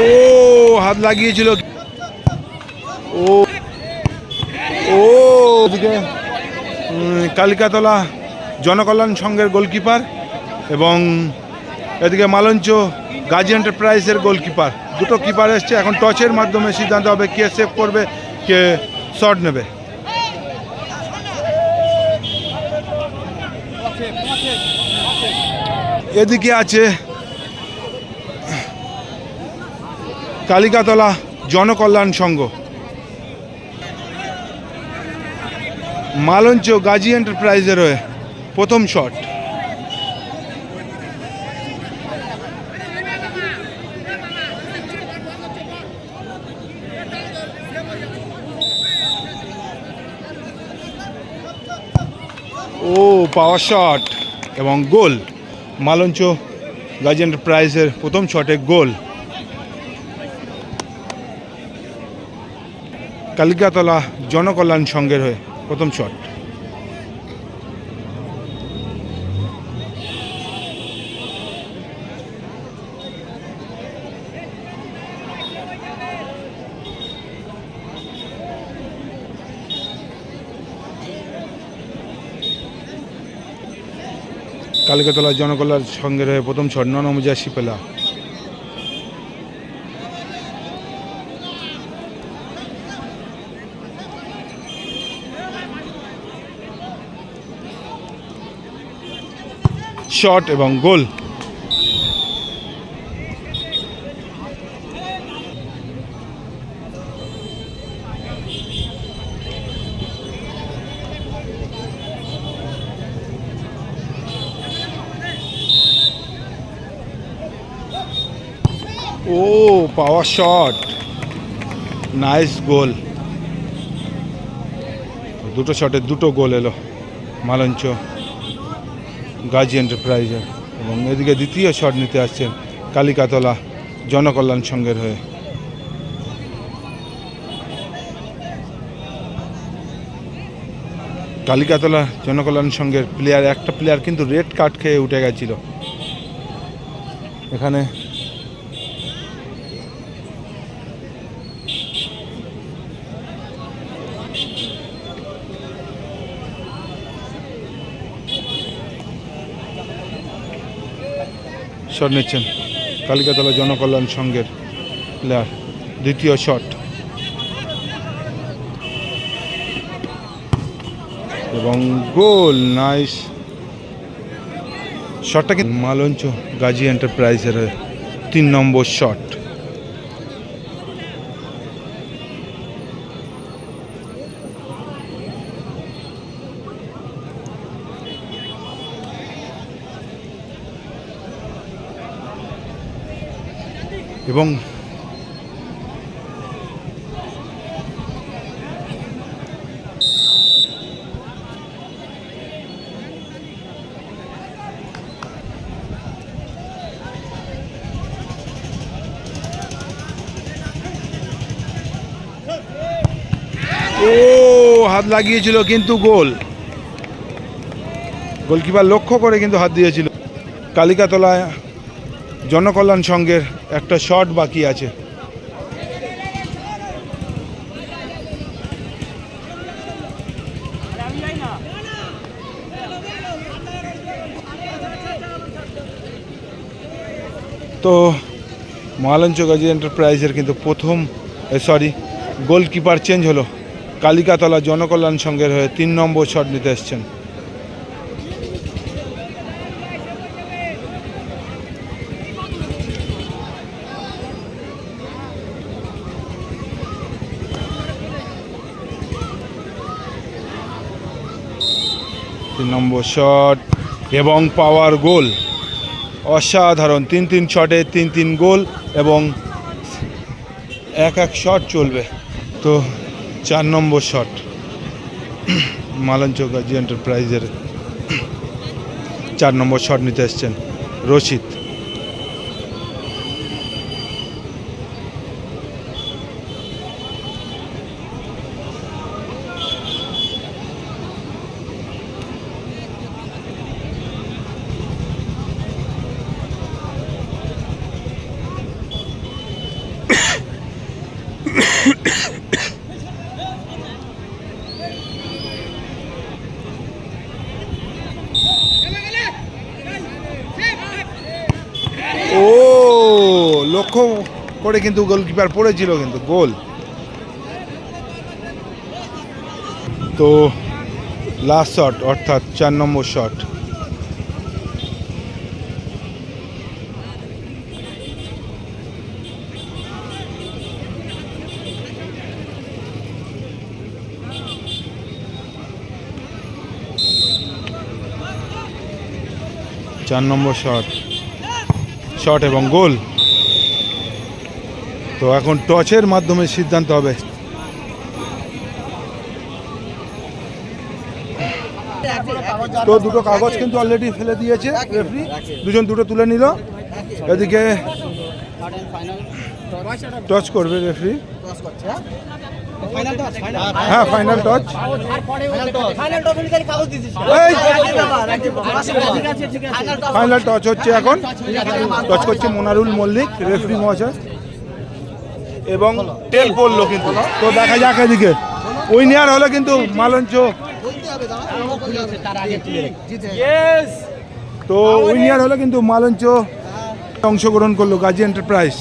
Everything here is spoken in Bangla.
ও, হাত লাগিয়েছিল। ও ও ওদিকে কালিকাতলা জনকল্যাণ সংঘের গোলকিপার এবং এদিকে মালঞ্চ গাজী এন্টারপ্রাইজের গোলকিপার। দুটো কিপার এসছে, এখন টচের মাধ্যমে সিদ্ধান্ত হবে কে সেভ করবে, কে শট নেবে। এদিকে আছে কালিকাতলা জনকল্যাণ সংঘ। মালঞ্চ গাজী এন্টারপ্রাইজের হয়ে প্রথম শট। ও পাওয়ার শট এবং গোল মালঞ্চ গাজী এন্টারপ্রাইজের প্রথম শটে গোল কালিকাতলা জনকল্যাণ সংঘের হয়ে প্রথম শট। কালিকাতলা জনকল্যাণ সংঘের হয়ে প্রথম শট ননমুজা শিপেলা। শট এবং গোল। ও পাওয়ার শট নাইস গোল দুটো শটে দুটো গোল এলো মালঞ্চ। গাজী এন্টারপ্রাইজের এবং এদিকে দ্বিতীয় শট নিতে আসছেন কালিকাতলা জনকল্যাণ সংঘের হয়ে। কালিকাতলা জনকল্যাণ সংঘের প্লেয়ার একটা প্লেয়ার কিন্তু রেড কার্ড খেয়ে উঠে গেছিল। এখানে শট নিচ্ছেন। কালিকাতলা জনকল্যাণ সংঘের প্লেয়ার দ্বিতীয় শট এবং গোল নাইস শটটা কিন্তু মালঞ্চ গাজী এন্টারপ্রাইজের তিন নম্বর শট এবং ও হাত লাগিয়েছিল কিন্তু গোল। গোলকিপার লক্ষ্য করে কিন্তু হাত দিয়েছিল। কালিকাতলায় জনকল্যাণ সংঘের একটা শট বাকি আছে। তো মহালঞ্চ গাজী এন্টারপ্রাইজের কিন্তু প্রথম সরি গোলকিপার চেঞ্জ হলো। কালিকাতলা জনকল্যাণ সংঘের হয়ে তিন নম্বর শট নিতে এসছেন। তিন নম্বর শট এবং পাওয়ার গোল অসাধারণ, তিন তিন শটে তিন তিন গোল এবং এক এক শট চলবে। তো চার নম্বর শট মালঞ্চ গাজী এন্টারপ্রাইজের চার নম্বর শট নিতে এসছেন রশিদ। ও, লক্ষ্য করে কিন্তু গোলকিপার পড়েছিল কিন্তু, গোল। তো লাস্ট শট অর্থাৎ চার নম্বর শট চার নম্বর শট শট এবং গোল তো এখন টচের মাধ্যমে সিদ্ধান্ত হবে। তো দুটো কাগজ কিন্তু অলরেডি ফেলে দিয়েছে রেফারি দুজন দুটো তুলে নিল। এদিকে টচ করবে রেফারি হ্যাঁ ফাইনাল টচ এই! ফাইনাল টচ হচ্ছে এখন। টচ করছে মোনারুল মল্লিক রেফরি মহাশয়। এবং টেল পড়ল কিন্তু। তো দেখা যাক এদিকে। উইনিয়ার হলো কিন্তু মালঞ্চ। তো উইনিয়ার হলো কিন্তু মালঞ্চ। অংশগ্রহণ করল গাজী এন্টারপ্রাইজ